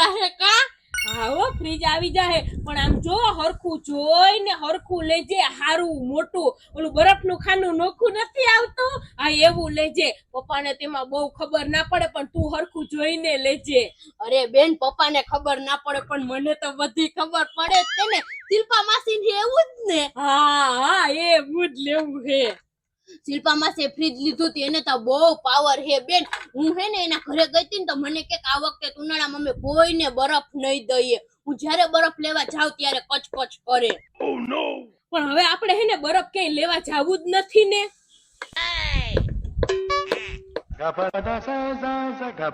જાહે કા? હો ફ્રીજ આવી જાહે. પણ આમ જો, હરખું જોઈને હરખું લેજે, હારું, મોટું. ઓલું બરફનું ખાનું નોખું નથી આવતું? આ એવું લેજે. પપ્પાને તેમાં બહુ ખબર ના પડે, પણ તું હરખું જોઈને લેજે. અરે બેન, પપ્પાને ખબર ના પડે, પણ મને તો બધી ખબર પડે છે શિલ્પા માસી એવું જ ને? હા હા એવું જ લેવું હે શિલ્પા માસે ફ્રીજ લીધું હતું એને તો બહુ પાવર હે બેન હું હે ને એના ઘરે ગઈ હતી ને તો મને કે આ વખતે ઉનાળા મમ્મી કોઈને બરફ નહીં દઈએ. હું જ્યારે બરફ લેવા જાઉં ત્યારે કચકચ કરે. પણ હવે આપણે હે ને બરફ ક્યાંય લેવા જાવું જ નથી ને.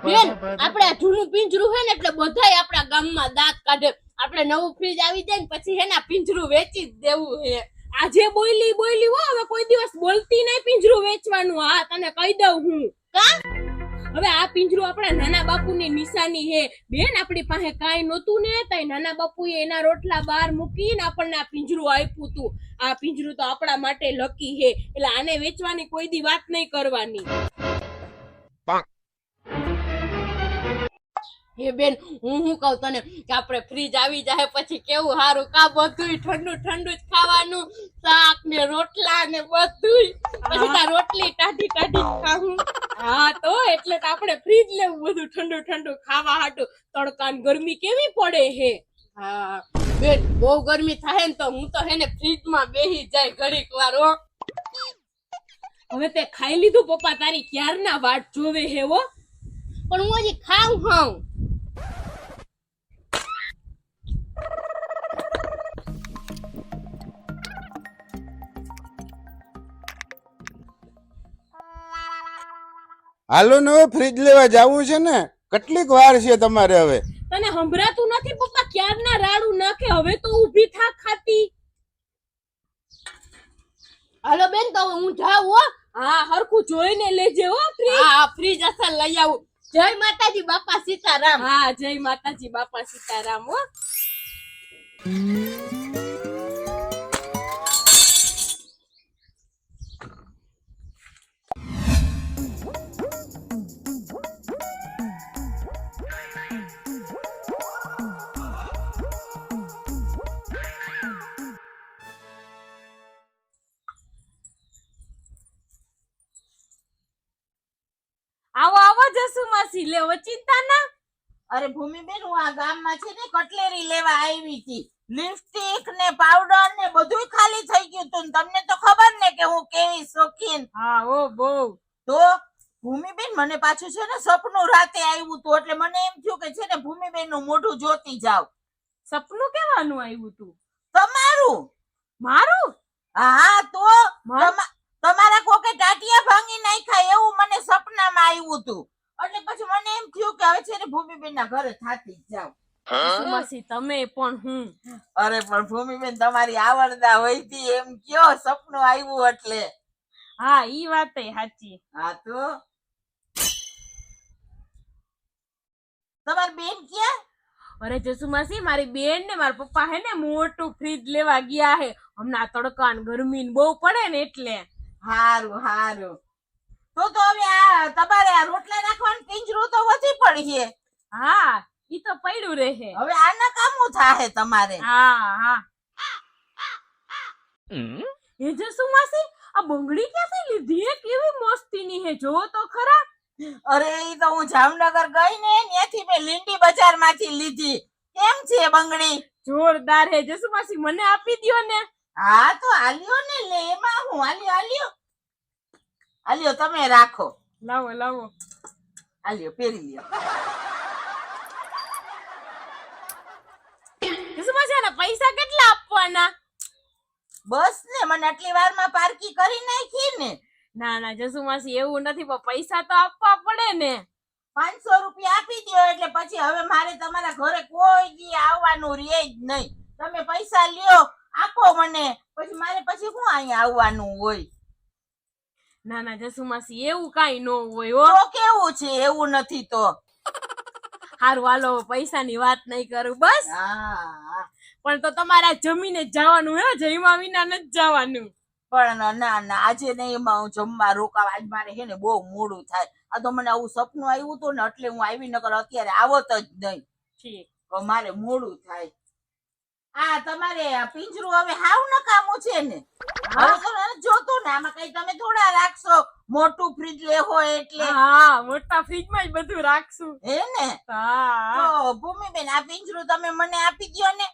બેન આપણે જૂનું પિંજરું હે ને એટલે બધાય આપણા ગામમાં દાંત કાઢે. આપણે નવું ફ્રીજ આવી જાય ને પછી હે ને પિંજરું વેચી જ દેવું હે આજે બોયલી બોયલી હો હવે કોઈ દિવસ બોલતી નહીં પિંજરું વેચવાનું. હા તને કહી દઉં હું. કા? હવે આ પિંજરું આપણા નાના બાપુની નિશાની હે બેન આપણી પાસે કાંઈ નહોતું ને તઈ નાના બાપુએ એના રોટલા બહાર મૂકીને આપણને આ પિંજરું આપ્યું તું. આ પિંજરું તો આપણા માટે લકી હે એટલે આને વેચવાની કોઈ દી વાત નહીં કરવાની. હે બેન, હું શું કહું તને કે આપણે ફ્રીજ આવી જાય પછી કેવું સારું કા બધુંય ઠંડુ ઠંડુ જ ખાવાનું? શાક ને રોટલા ને બધુંય. પછી તાર રોટલી ટાઢી ટાઢી ખાવું હા, તો એટલે તો આપણે ફ્રીજ લેવું બધું ઠંડુ ઠંડુ ખાવા હાટું. તડકા ને ગરમી કેવી પડે હે? હા, બેન, બહુ ગરમી થાય ને તો હું તો હેને ફ્રીજમાં બેહી જાય ઘડીક વાર હવે તે ખાઈ લીધું પપ્પા, તારી ક્યારના વાટ જોવે હે, હો? પણ હું હજી ખાઉં ખાઉં હાલો ને હવે ફ્રીજ લેવા જવું છે ને? કેટલીક વાર છે તમારે હવે. તને સંભળાતું નથી પપ્પા? ક્યારના રાડું નાખે? હવે તો ઊભી થા ખાતી. હાલો બેન તો હું જાઉં હો. હા હરખું જોઈને લેજે હો ફ્રીજ હા ફ્રીજ અસર લઈ આવું. જય માતાજી બાપા સીતારામ. હા જય માતાજી બાપા સીતારામ હો. માસી લેવો ચિંતા ના. અરે ભૂમિબેન હું આ ગામમાં છે ને કટલેરી લેવા આવી હતી. લિપસ્ટિક ને પાવડર ને બધું ખાલી થઈ ગયું તું તમને તો ખબર ને કે હું કેવી શોખીન. હા ઓ બહુ. તો ભૂમિબેન મને પાછું છે ને સપનું રાતે આવ્યું તું એટલે મને એમ થયું કે છે ને ભૂમિબેનનું મોઢું જોતી જાવ. સપનું કેવાનું આવ્યું તું? તમારું? મારું? હા તો તમારા કોકે ટાટિયા ભાંગી નાખ્યા એવું મને સપનામાં આવ્યું તું એટલે પછી મને એમ થયું કે હવે છે ને ભૂમિબેન ના ઘરે થાતી જાવ માસી તમે પણ હું. અરે પણ ભૂમિબેન તમારી આવડતા હોય તી એમ કયો સપનું આવ્યું એટલે? હા ઈ વાત સાચી. હા તો? તમારી બેન ક્યાં? અરે જસુ માસી મારી બેન ને મારા પપ્પા હે ને મોટું ફ્રીજ લેવા ગયા હે. હમણાં તડકા ને ગરમી ને બહુ પડે ને એટલે. હારું હારું. તો તો હવે આ તમારે આ રોટલા નાખવાનું પિંજરું તો વધી પડી છે. હા ઈ તો પડ્યું રહે હવે આના કામું થાહે તમારે. હા હા. એ જસુ માસી આ બંગડી ક્યાંથી લીધી? હે કેવી મસ્તીની હે જો તો ખરા. અરે ઈ તો હું જામનગર ગઈ ને ત્યાંથી મેં લીંડી બજારમાંથી લીધી. કેમ છે બંગડી? જોરદાર હે જસુમાસી મને આપી દ્યો ને. હા તો આલ્યો ને લે એમાં હું આલ્યો આલ્યો. આલ્યો તમે રાખો. લાવો લાવો. આલ્યો પહેરી લ્યો. જસુ માસી પૈસા કેટલા આપવાના? બસ ને મને આટલી વારમાં પાર્કી કરી નાખી ને. ના ના જસુમાસી એવું નથી પણ પૈસા તો આપવા પડે ને. પાંચસો રૂપિયા આપી દો એટલે પછી હવે મારે તમારા ઘરે કોઈ દી આવવાનું રહે જ નહીં. તમે પૈસા લ્યો આપો મને. પછી મારે પછી શું અહીંયા આવવાનું હોય? ના ના જસુ માસી એવું કાઈ ન હોય હો. તો કેવું છે? એવું નથી તો. હારું હાલો પૈસાની વાત નહીં કરું બસ. પણ તો તમારે જમીને જ જવાનું હે જઈમાં વિના નથી જવાનું. પણ ના ના આજે નહીં એમાં હું જમવા રોકાવા. આજ મારે હે ને બહુ મોડું થાય. આ તો મને આવું સપનું આવ્યું હતું ને એટલે હું આવી નકર અત્યારે આવત જ નહીં. મારે મોડું થાય. આ તમારે પિંજરું હવે હાવ નકામું છે ને. હવે તો નથી ને આમાં કઈ તમે થોડા રાખશો. મોટું ફ્રીજ લેવો એટલે. હા મોટા ફ્રીજમાં જ બધું રાખશું. હે ને? હા. તો ભૂમિબેન આ પિંજરું તમે મને આપી દ્યો ને.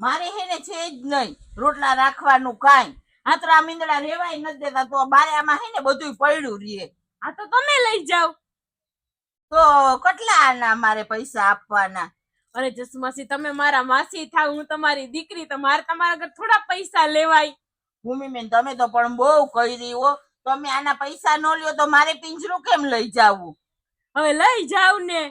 મારે હે ને છે જ નહીં. રોટલા રાખવાનું કાંઈ. આતરા મીંદડા રેવાય નથી દેતા તો બારે આમાં હે ને બધું પડ્યું રે આ તો તમે લઈ જાઓ. તો કેટલા આના મારે પૈસા આપવાના? અરે જસમાસી તમે મારા માસી થાવ હું તમારી દીકરી તો મારે તમારા ઘર થોડા પૈસા લેવાય. ભૂમિબેન તમે તો પણ બહુ કરી હો. તમે આના પૈસા ન લ્યો તો મારે પિંજરું કેમ લઈ જાવું? હવે લઈ જાવ ને.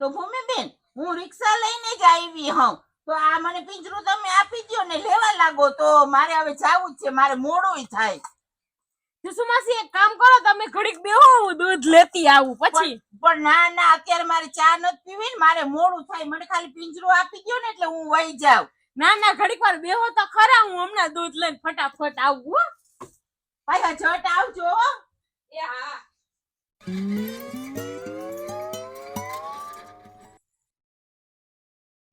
તો ભૂમિબેન હું રિક્ષા લઈને જ આવી હોઉં. તો આ મને પિંજરું તમે આપી દ્યો ને લેવા લાગો તો મારે હવે જાવું જ છે મારે મોડું થાય. જસુમાસી એક કામ કરો તમે ઘડીક બેહો હું દૂધ લેતી આવું પછી? પણ ના ના અત્યારે મારે ચા નથી પીવી ને મારે મોડું થાય. મને ખાલી પિંજરું આપી દો ને એટલે હું વહી જાઉં. ના ના ઘડીક વાર બેહો તો ખરા હું હમણાં દૂધ લઈને ફટાફટ આવું હો. પાછા ઝટ આવજો એ હા.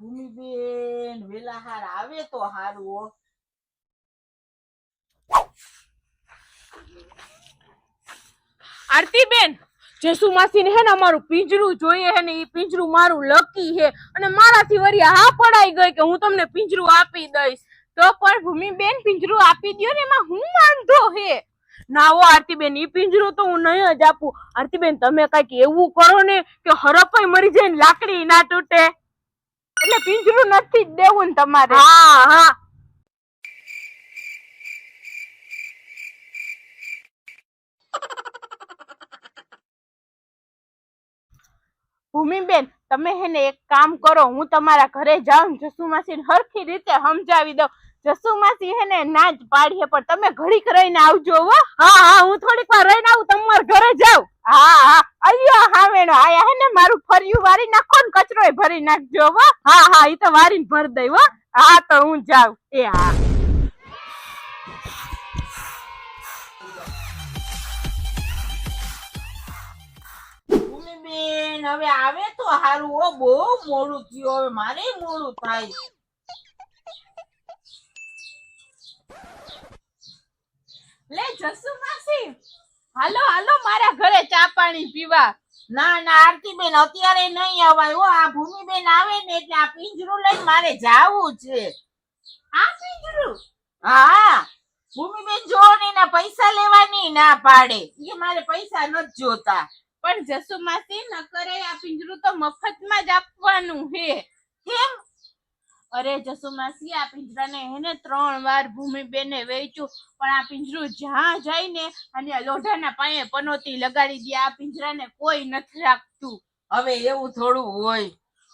ભૂમિબેન વેલા હાર આવે તો હારું, હો. આરતી બેન જસુમાસી ને હે ને અમારું પિંજરું જોઈએ હે ને એ પિંજરું મારું લકી હે અને મારાથી વરી હા પડાઈ ગઈ કે હું તમને પિંજરું આપી દઈશ. તો પણ ભૂમિ બેન પિંજરું આપી દ્યો ને એમાં હું વાંધો હે? ના હો આરતી બેન ઈ પિંજરું તો હું નહીં જ આપું. આરતી બેન તમે કંઈક એવું કરો ને કે હરપાઈ મરી જાય ને લાકડી ના તૂટે. એટલે પિંજરું નથી જ દેવું ને તમારે. હા હા. ભૂમિબેન તમે હે ને એક કામ કરો હું તમારા ઘરે જાઉં જસુમાસી હરખી રીતે સમજાવી દઉં. જસુમાસી હે ને ના જ પાડીએ પણ તમે ઘડીક રહીને આવજો હો. હા હા હું થોડીક વાર રહીને આવું તમારા ઘરે જાઉં. હા હા. અયો હા, વેણો આયા હે ને મારું ફર્યું વારી નાખો ને કચરો ભરી નાખજો, હો. હા હા, ઈ તો વારીને ભર દઈ, હો. હા, તો હું જાઉં. એ, હા. ભૂમિબેન, હવે આવે તો હારું, હો. બહુ મોડું થયું, હવે મારે મોડું થાય. લે જસુમાસી હાલો હાલો મારા ઘરે ચા પાણી પીવા. ના ના આરતીબેન અત્યારે નહીં અવાય. હો આ ભૂમિબેન આવે ને એટલે આ પિંજરું લઈને મારે જાવું છે. આ પિંજરું? હા ભૂમિબેન જો ને પૈસા લેવાની ના પાડે. એ મારે પૈસા નથી જોતા. પણ જસુમાસી ન કરે આ પિંજરું તો મફતમાં જ આપવાનું હે કેમ? અરે જસુમાસી આ પિંજરાને હેને ત્રણ વાર ભૂમિબેને વેચ્યું પણ આ પિંજરું જ્યાં જાય ને અને લોઢાના પાયે પનોતી લગાડી દે આ પિંજરાને કોઈ નથી રાખતું. હવે એવું થોડું હોય.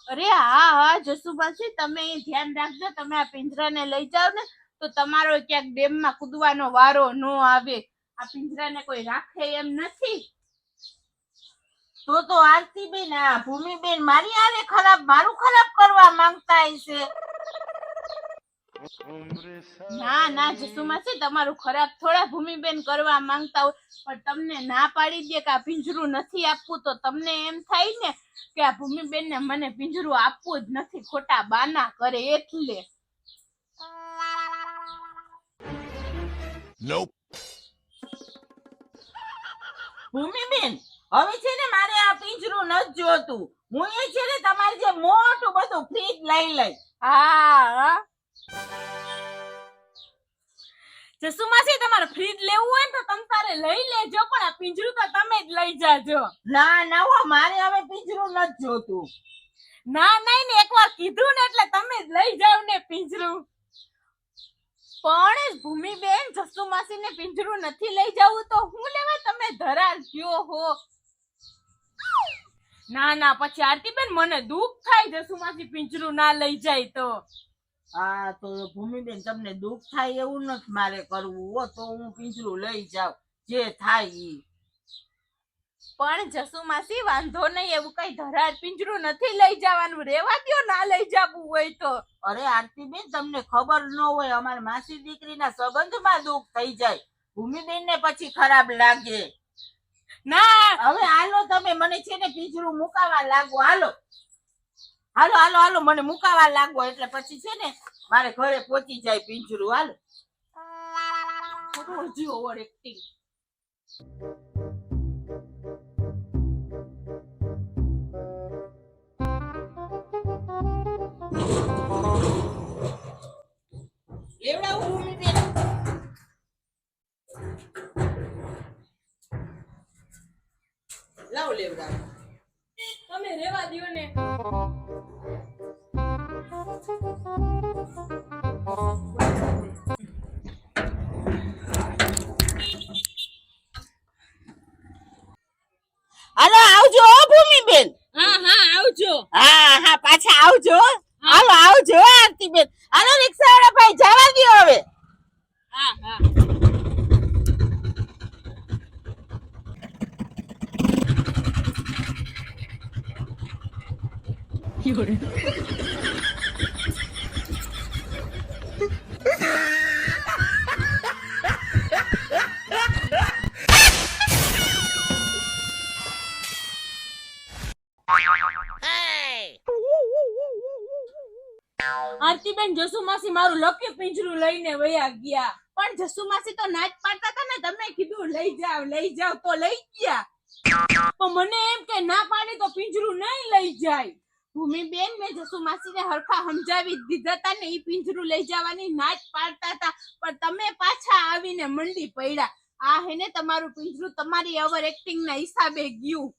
અરે હા હા જસુમાસી તમે એ ધ્યાન રાખજો તમે આ પિંજરાને લઈ જાઓ ને તો તમારો ક્યાંક ડેમમાં કૂદવાનો વારો ન આવે. આ પિંજરાને કોઈ રાખે એમ નથી. તો તો આરતીબેન આ ભૂમિબેન મારી આરે ખરાબ મારું ખરાબ કરવા માંગતા હશે ના ના જસુમાસી તમારું ખરાબ થોડા ભૂમિબેન કરવા માંગતા હોય પણ તમને ના પાડી દે કે આ પિંજરું નથી આપવું તો તમને એમ થાય ને કે આ ભૂમિબેન ને મને પિંજરું આપવું જ નથી ખોટા બાના કરે એટલે. ભૂમિબેન હવે છે ને મારે આ પિંજરું નથી જોતું. હું એ છે ને તમારે જે મોટું બધું ફ્રીજ લઈ લઈ હા હા. જસુમાસી તમારે ફ્રીજ લેવું હોય તો તમે તારે લઈ લેજો પણ આ પિંજરું તો તમે જ લઈ જાજો. ના ના હો મારે હવે પિંજરું નથી જોતું. ના નહીં ને એકવાર કીધું ને એટલે તમે જ લઈ જાવ ને પિંજરું. પણ ભૂમિબેન જસુમાસી ને પિંજરું નથી લઈ જવું તો હું લેવા તમે ધરાર ગયો હો? ના ના પછી આરતીબેન મને દુઃખ થાય જસુમાસી પિંજરું ના લઈ જાય તો. હા તો ભૂમિબેન તમને દુઃખ થાય એવું નથી મારે કરવું? હો તો હું પિંજરું લઈ જાઉં. જે થાય ઈ. પણ જસુ માસી વાંધો નહીં એવું કઈ ધરાર પિંજરું નથી લઈ જવાનું. રેવા દો ના લઈ જવું હોય તો. અરે આરતીબેન તમને ખબર ન હોય અમારી માસી દીકરીના સંબંધમાં દુઃખ થઈ જાય. ભૂમિબેન ને પછી ખરાબ લાગે. ના! હવે હાલો તમે મને છે ને પિંજરું મુકાવા લાગો. હાલો. હાલો હાલો હાલો, મને મુકાવા લાગો એટલે પછી છે ને મારે ઘરે પહોંચી જાય પિંજરું. હાલો. હજી ઓવર એક્ટિંગ લાવ લેવડાવું. તમે રેવા ને. હાલો આવજો ભૂમિબેન. હા હા આવજો. હા હા પાછા આવજો. હાલો આવજો આરતી આરતીબેન. હાલો રિક્ષાવાળા ભાઈ જવા દ્યો હવે. હા હા. આરતીબેન, જસુમાસી મારું લકી પિંજરું લઈને વયા ગયા. પણ જસુમાસી તો નાચ પાડતા હતા ને તમે કીધું, લઈ જાવ લઈ જાવ તો લઈ ગયા. પણ મને એમ કે, ના પાડી તો પિંજરું નહીં લઈ જાય. ભૂમિબેન, મેં જસુમાસીને હરખા સમજાવી દીધા હતા ને એ પિંજરું લઈ જવાની નાચ પાડતા હતા પણ તમે પાછા આવીને મંડી પડ્યા. આ હે ને તમારું પિંજરું તમારી ઓવર એક્ટિંગ ના હિસાબે ગયું.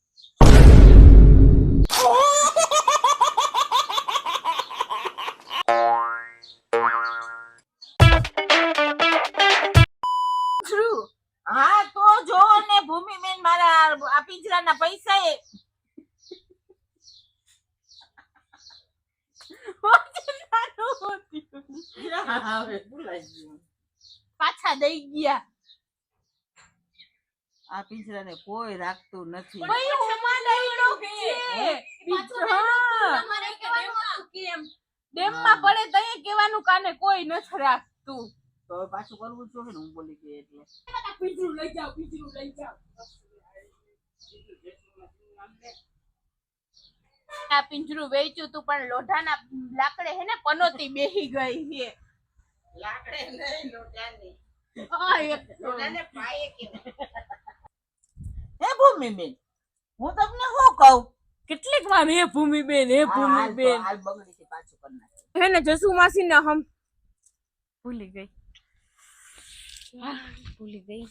આ પિંજરાને કોઈ રાખતું નથી. ડેમમાં પડે તઈ કહેવાનું કાને કોઈ નથી રાખતું. તો પાછું કરવું જ જોઈએ ને હું બોલી ગઈ એટલે. પિંજરું લઈ જાઓ પિંજરું લઈ જાઓ. આ પિંજરું વેચ્યું તું પણ લોઢાના લાકડે હે ને પનોતી બેહી ગઈ છે લાકડે નહીં લોટાની આ એક પાયે કહેવાય. હે ભૂમિબેન? હું તમને શું કહું? કેટલીક વાર હે ભૂમિબેન હે ભૂમિ બેન ભૂમિબેન. હાલ બગડી છે પાછું કરી હે ને જસુ માસી ને હમ. ભૂલી ગઈ. ભૂલી ગઈ.